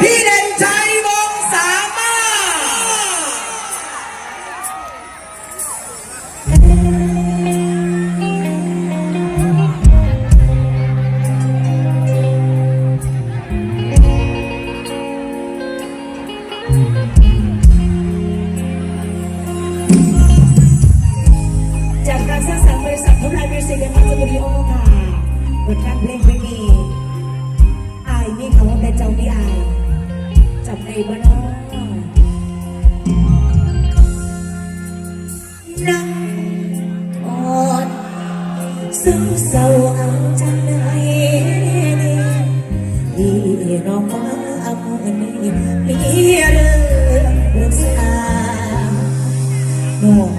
พี่เด่นชัยวงสามาจากการสร้างสรรค์บริษัททำลายมิวสิกและพัฒน์สตูดิโอค่ะบทการเพลง ซึ้งเศร้าเอาจดีเรามาอาเงินมีเรื่องรัก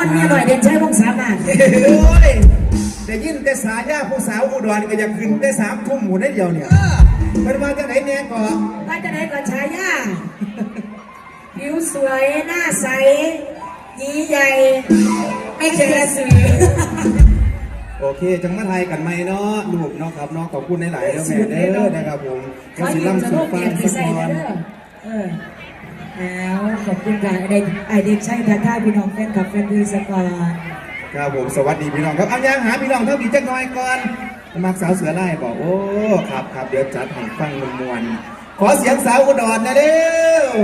วันเมียหน่อยเด่นใช้วงสามารถโอ้ยได้ยินแต่สายาผู้สาวอุดรก็อยากขึ้นแต่สามทุ่มหมูไดเดียวเนี่ยป็นมาจากไหนแน่ก่อนมาจากไหนก่อนชายาผิวสวยหน้าใสยีใหญ่ ไม่เคยสื่อโอเค จังมาไทยกันไหมเนาะลูกเนาะครับเนาะขอบคุณหลายๆแล้วแม่เด้อนะครับผมขอสิลำสุดฟังสักก่อ แล้วขอบคุณค่ะไอเด็กไอด็ช่างท่าพี่น้องแฟนกับแฟนเพลสกอร์ครับผมสวัสดีพี่น้องครับเอานยังหาพี่น้องเท่าพี่จักหน่อยก่อนมักสาวเสือไล่บอกโอ้ครับครับเดี๋ยวจัดให้ฟังมวลขอเสียงสาวอุดรนะเด้อ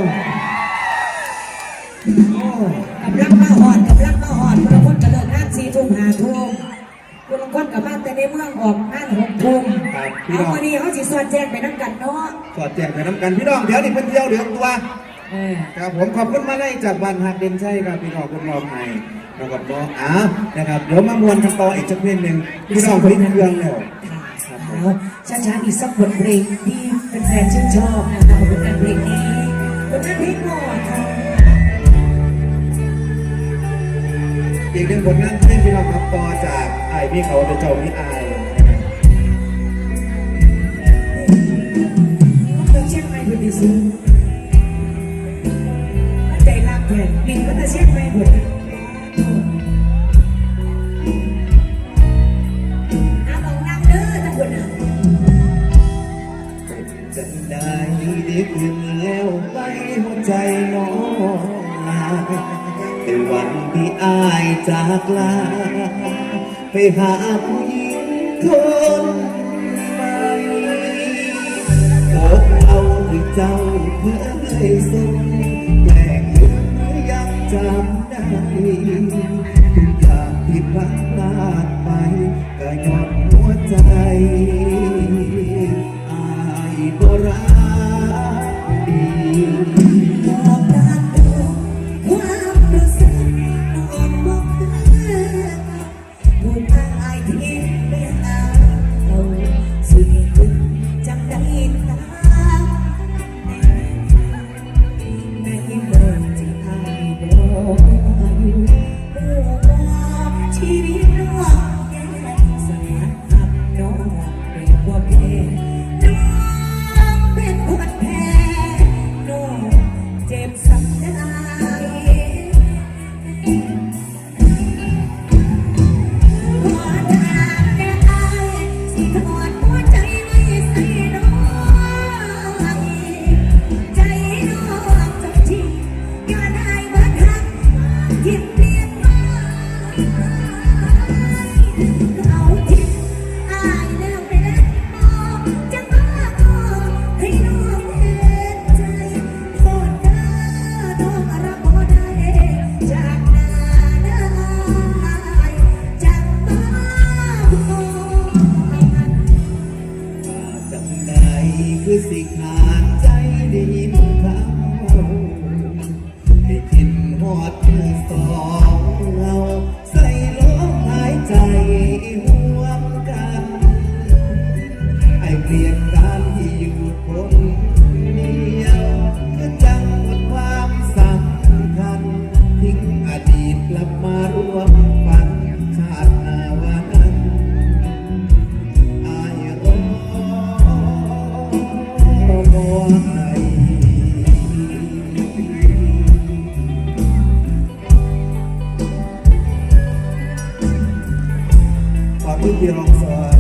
กำลักมาหอดกับรักมาหอดคนคนกระเดินห้าสี่ทุ่มหาทุ่มคนคนกับบ้านแต่ในเมืองออกห้าหกทุ่มเอาวันนี้เขาสีสวดแจ้งไปน้ำกันเนาะสวดแจ้งไปน้ำกันพี่น้องเดี๋ยวนี่เพิ่นเที่ยวเดือดตัว ครับผมขอบคุณมาไล่จากบ้านหักเด่นชัยครับพี่น้องคุณมอบให้นะครับน้องอ้าวนะครับเดี๋ยวมามวนกันต่ออีกสักเพลงหนึ่งพี่น้องผลิตเครื่องแล้วค่ะเอาช้าๆอีกสักบทเพลงที่เป็นแฟนๆชื่นชอบนะคะเป็นการเพลงนี้เป็นการเพลงหมดค่ะอีกหนึ่งผลงานเพลงพี่น้องครับต่อจากไอ้พี่เขาเป็นเจ้าพี่อายนะครับต้องเชียงใหม่คนที่สุดมั นใจรักแทนบินมันจะเชียงใหม่หมดน้ำของน้ำเด้อทั้งคนน่ะจะได้ดีขึ้นแล้วไปหัวใจน้องลาแต่วันที่อายจากลา ไปหาผู้หญิงคนใหม่อกเอาที่เจ้าเพื่อให้สมแปลกอยู่ จำได้ทุกอย่างที่พลาดไปก็ย้อนหัวใจ จำได้คือสิขาดใจได้ยินคำเขาให้กินหอดมือสอง ที่รองซอย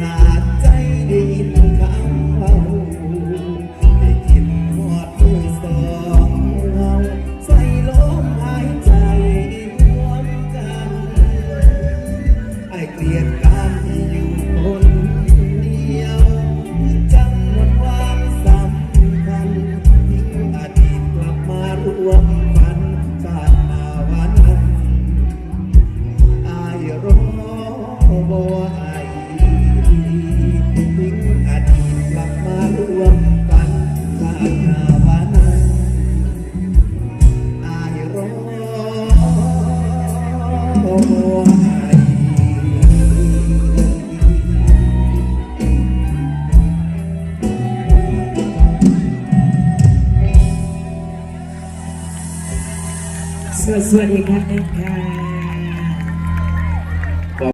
ขาดใจ สวัสดีครับนะคะ